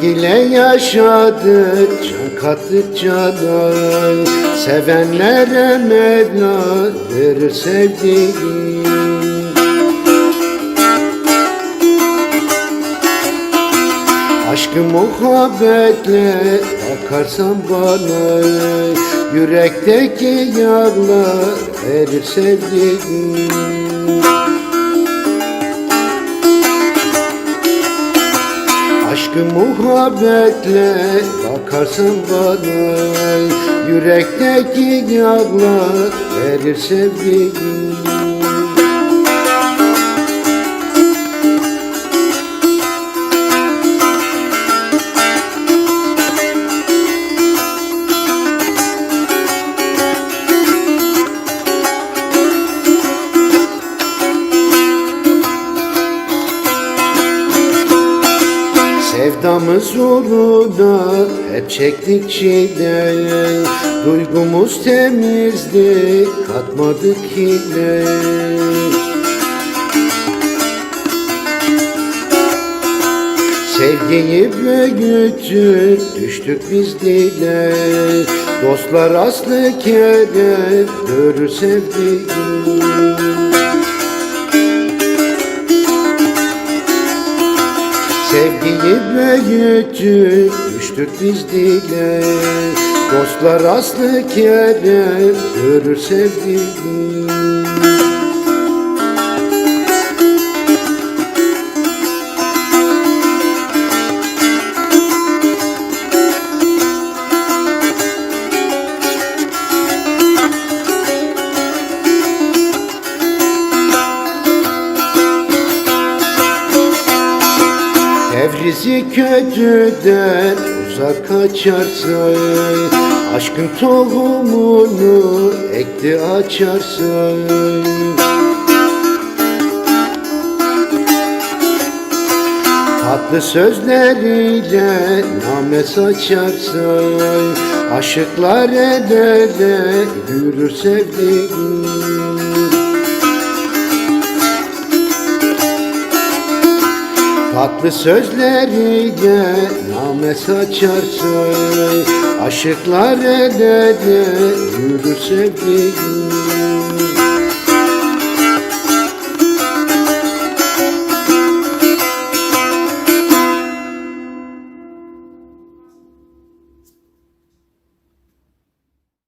Sevgiyle yaşadık can kattık cana Sevenlere Mevla verir sevdiği Aşkı muhabbetle bakarsan bana Yürekteki yağlar erir sevdiğim Aşkı muhabbetle bakarsan bana. Yürekteki yağlar erir sevdiğim Sevdamız uğruna hep çektik çile Duygumuz temizdi katmadık hile Sevgiyi büyütür düştük biz dile. Dostlar aslı kere görür sevdiğim Sevgiyi büyütür düştük biz dile. Dostlar aslı kere görür sevdiğim Evrizi kötüden uzak kaçarsın. Aşkın tohumunu ekti açarsın. Tatlı sözleriyle name saçarsın Aşıklar el ele yürür sevdiğim Tatlı sözleriyle name saçarsın Aşıklar el ele yürür sevdiğim